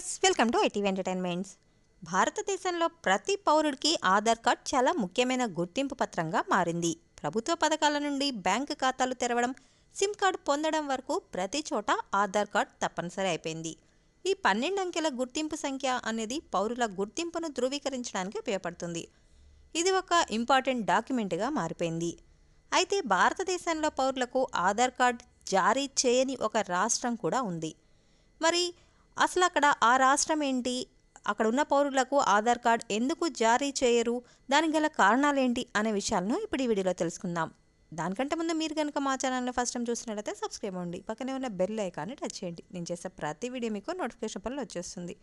Viewers welcome to ITV entertainments. భారతదేశంలో ప్రతి పౌరుడికి ఆధార్ కార్డ్ చాలా ముఖ్యమైన గుర్తింపు పత్రంగా మారింది. ప్రభుత్వ పథకాల నుండి బ్యాంకు ఖాతాలు తెరవడం సిమ్ కార్డు పొందడం వరకు ప్రతి చోట ఆధార్ కార్డ్ తప్పనిసరి అయిపోయింది. ఈ పన్నెండు అంకెల గుర్తింపు సంఖ్య అనేది పౌరుల గుర్తింపును ధృవీకరించడానికి ఉపయోగపడుతుంది. ఇది ఒక ఇంపార్టెంట్ డాక్యుమెంట్గా మారిపోయింది. అయితే భారతదేశంలో పౌరులకు ఆధార్ కార్డ్ జారీ చేయని ఒక రాష్ట్రం కూడా ఉంది. మరి అసలు అక్కడ ఆ రాష్ట్రం ఏంటి అక్కడ ఉన్న పౌరులకు ఆధార్ కార్డ్ ఎందుకు జారీ చేయరు? దానికి గల కారణాలేంటి? అనే విషయాలను ఇప్పుడు ఈ వీడియోలో తెలుసుకుందాం. దానికంటే ముందు మీరు కనుక మా ఛానల్ని ఫస్ట్ టైం చూసినట్లయితే సబ్స్క్రైబ్ అవ్వండి. పక్కనే ఉన్న బెల్ ఐకాన్ని టచ్ చేయండి. నేను చేసే ప్రతి వీడియో మీకు నోటిఫికేషన్ పనులు వచ్చేస్తుంది.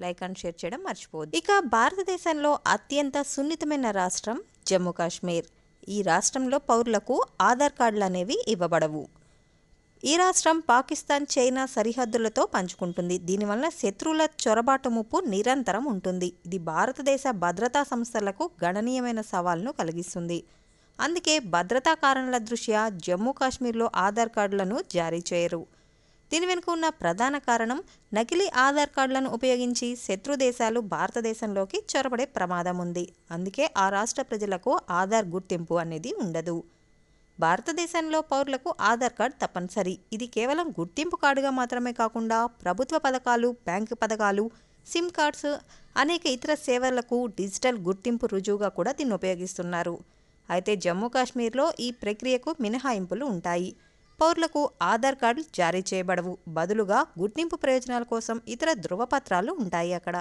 లైక్ అండ్ షేర్ చేయడం మర్చిపోవద్దు. ఇక భారతదేశంలో అత్యంత సున్నితమైన రాష్ట్రం జమ్మూ కాశ్మీర్. ఈ రాష్ట్రంలో పౌరులకు ఆధార్ కార్డులు అనేవి ఇవ్వబడవు. ఈ రాష్ట్రం పాకిస్తాన్ చైనా సరిహద్దులతో పంచుకుంటుంది. దీనివల్ల శత్రువుల చొరబాటు ముప్పు నిరంతరం ఉంటుంది. ఇది భారతదేశ భద్రతా సంస్థలకు గణనీయమైన సవాల్ను కలిగిస్తుంది. అందుకే భద్రతా కారణాల దృష్ట్యా జమ్మూ కాశ్మీర్లో ఆధార్ కార్డులను జారీ చేయరు. దీని వెనుక ఉన్న ప్రధాన కారణం నకిలీ ఆధార్ కార్డులను ఉపయోగించి శత్రు దేశాలు భారతదేశంలోకి చొరబడే ప్రమాదం ఉంది. అందుకే ఆ రాష్ట్ర ప్రజలకు ఆధార్ గుర్తింపు అనేది ఉండదు. భారతదేశంలో పౌరులకు ఆధార్ కార్డ్ తప్పనిసరి. ఇది కేవలం గుర్తింపు కార్డుగా మాత్రమే కాకుండా ప్రభుత్వ పథకాలు బ్యాంకు పథకాలు సిమ్ కార్డ్స్ అనేక ఇతర సేవలకు డిజిటల్ గుర్తింపు రుజువుగా కూడా దీన్ని ఉపయోగిస్తున్నారు. అయితే జమ్మూ కాశ్మీర్లో ఈ ప్రక్రియకు మినహాయింపులు ఉంటాయి. పౌరులకు ఆధార్ కార్డులు జారీ చేయబడవు. బదులుగా గుర్తింపు ప్రయోజనాల కోసం ఇతర ధృవపత్రాలు ఉంటాయి అక్కడ.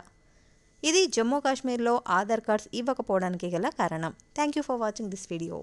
ఇది జమ్మూ కాశ్మీర్లో ఆధార్ కార్డ్స్ ఇవ్వకపోవడానికి గల కారణం. Thank you for watching this video.